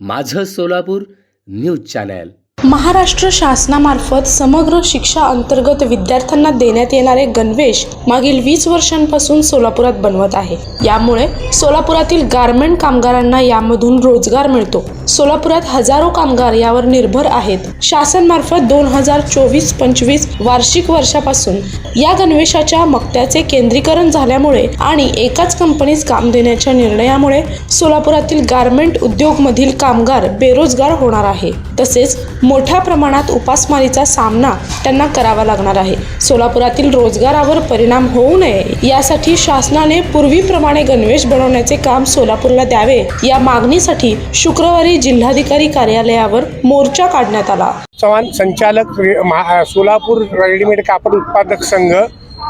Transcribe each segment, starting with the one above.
माझं Solapur news channel. Maharashtra शासनामार्फत समग्र शिक्षा अंतर्गत विद्यार्थ्यांना देण्यात येणारे गणवेश मागील वीस वर्षांपासून सोलापुरात बनवत आहे. यामुळे सोलापुरातील गारमेंट कामगारांना यामधून रोजगार मिळतो. सोलापुरात हजारो कामगार यावर निर्भर आहेत. शासनमार्फत दोन हजार चोवीस पंचवीस वार्षिक वर्षापासून या गणवेशाच्या मक्त्याचे केंद्रीकरण झाल्यामुळे आणि एकाच कंपनीस काम देण्याच्या निर्णयामुळे सोलापुरातील गारमेंट उद्योगमधील कामगार बेरोजगार होणार आहे. तसेच मोठ्या प्रमाणात उपासमारीचा सामना त्यांना करावा लागणार आहे. सोलापुरातील रोजगारावर परिणाम होऊ नये यासाठी शासनाने पूर्वीप्रमाणे गणवेश बनवण्याचे काम सोलापूरला द्यावे या मागणीसाठी शुक्रवारी जिल्हाधिकारी कार्यालयावर मोर्चा काढण्यात आला. चव्हाण संचालक महा- सोलापूर रेडीमेड कापड उत्पादक संघ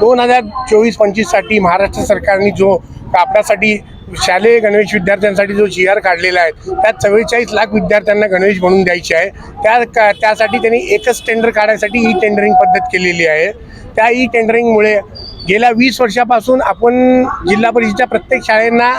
दोन हजार चोवीस पंचवीससाठी महाराष्ट्र सरकारने जो कापडासाठी शालेय गणवेश विद्यार्थ्यांसाठी जो जी आर काढलेला आहे त्यात चव्वेचाळीस लाख विद्यार्थ्यांना गणवेश म्हणून द्यायचे आहे. त्या का त्यासाठी त्यांनी एकच टेंडर काढायसाठी ई टेंडरिंग पद्धत केलेली आहे. त्या ई टेंडरिंगमुळे गेल्या वीस वर्षापासून आपण जिल्हा परिषदेच्या प्रत्येक शाळेंना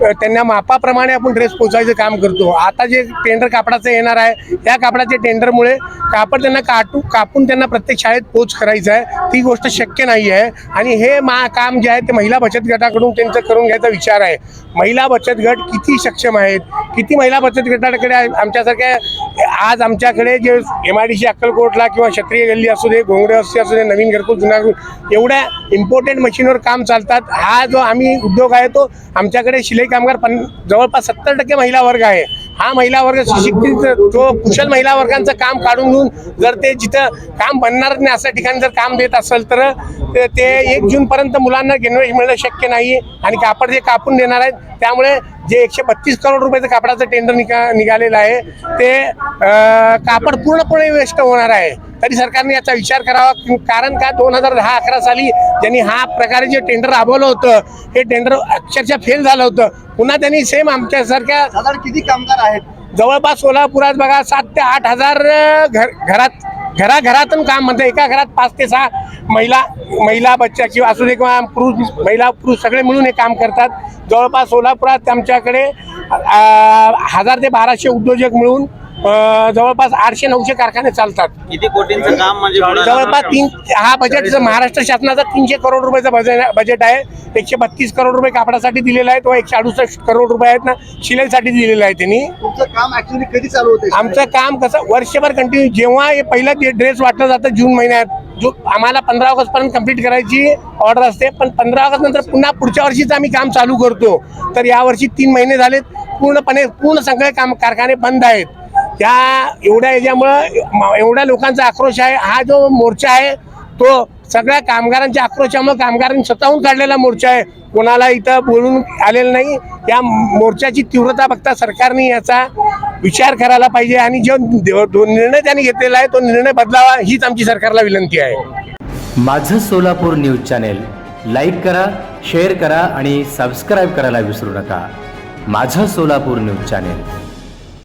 त्यांना मापाप्रमाणे आपण ड्रेस पोचायचं काम करतो. आता जे टेंडर कापडाचं येणार आहे त्या कापडाच्या टेंडरमुळे कापड त्यांना काटू कापून त्यांना प्रत्येक शाळेत पोच करायचं आहे. ती गोष्ट शक्य नाही आहे. आणि हे मा काम जे आहे ते महिला बचत गटाकडून त्यांचं करून घ्यायचा विचार आहे. महिला बचत गट किती सक्षम आहेत? किती महिला बचत गटाकडे आमच्यासारख्या आज आमच्याकडे जे एम आय डी सी अक्कलकोटला किंवा क्षत्रिय गल्ली असू दे घोंगडे असते असू दे नवीन घरकुल जुना घरकुल एवढ्या इम्पॉर्टंट मशीनवर काम चालतात. हा जो आम्ही उद्योग आहे तो आमच्याकडे शिलाई कामगार पन जवळपास सत्तर टक्के महिला वर्ग आहे. हा महिला वर्ग सुशिक्षित जो कुशल महिला वर्गांचं काम काढून घेऊन जर ते जिथं काम बनणार नाही अशा ठिकाणी जर काम देत असेल तर ते- ते एक जूनपर्यंत मुलांना गणवेश मिळणं शक्य नाही आणि कापड जे कापून देणार आहेत त्यामुळे जे एकशे बत्तीस करोड रुपयाचं कापडाचं टेंडर निघा निघालेलं आहे ते कापड पूर्णपणे वेस्ट होणार आहे. तरी सरकारने याचा विचार करावा कारण का दोन हजार दहा अकरा साली ज्यांनी हा प्रकारे जे टेंडर राबवलं होतं हे टेंडर अक्षरशः फेल झालं होतं. पुन्हा त्यांनी सेम आमच्यासारख्या साधारण किती कामगार आहेत? जवळपास सोलापुरात बघा सात ते आठ हजार घर घरात घराघरातून काम म्हणतात एका घरात पाच ते सहा महिला महिला बच्चा किंवा असू दे किंवा पुरुष महिला पुरुष सगळे मिळून हे काम करतात. जवळपास सोलापुरात आमच्याकडे हजार ते बाराशे उद्योजक मिळून जवळपास आठशे नऊशे कारखाने चालतात. किती कोटींचं काम म्हणजे जवळपास तीन हा बजेट महाराष्ट्र शासनाचा तीनशे करोड रुपयाचा बजेट बजेट आहे. एकशे बत्तीस करोड रुपये कापडासाठी दिलेला आहे तो एकशे अडुसष्ट करोड रुपये आहेत ना शिलाईसाठी दिलेला आहे त्यांनी. काम ऍक्च्युली कधी चालू होते आमचं काम कसं वर्षभर कंटिन्यू जेव्हा हे पहिलं ते ड्रेस वाटलं जातं जून महिन्यात जो आम्हाला पंधरा ऑगस्ट पर्यंत कंप्लीट करायची ऑर्डर असते पण पंधरा ऑगस्ट नंतर पुन्हा पुढच्या वर्षीच आम्ही काम चालू करतो. तर यावर्षी तीन महिने झालेत पूर्णपणे पूर्ण सगळे काम कारखाने बंद आहेत. त्या एवढ्या याच्यामुळं एवढ्या लोकांचा आक्रोश आहे. हा जो मोर्चा आहे तो सगळ्या कामगारांच्या आक्रोशामुळे कामगारांनी स्वतःहून काढलेला मोर्चा आहे. कोणाला इथं बोलून आलेलं नाही. या मोर्चाची तीव्रता बघता सरकारने याचा विचार करायला पाहिजे आणि जो निर्णय त्यांनी घेतलेला आहे तो निर्णय बदलावा हीच आमची सरकारला विनंती आहे. माझं सोलापूर न्यूज चॅनेल लाईक करा शेअर करा आणि सबस्क्राईब करायला विसरू नका. माझं सोलापूर न्यूज चॅनेल.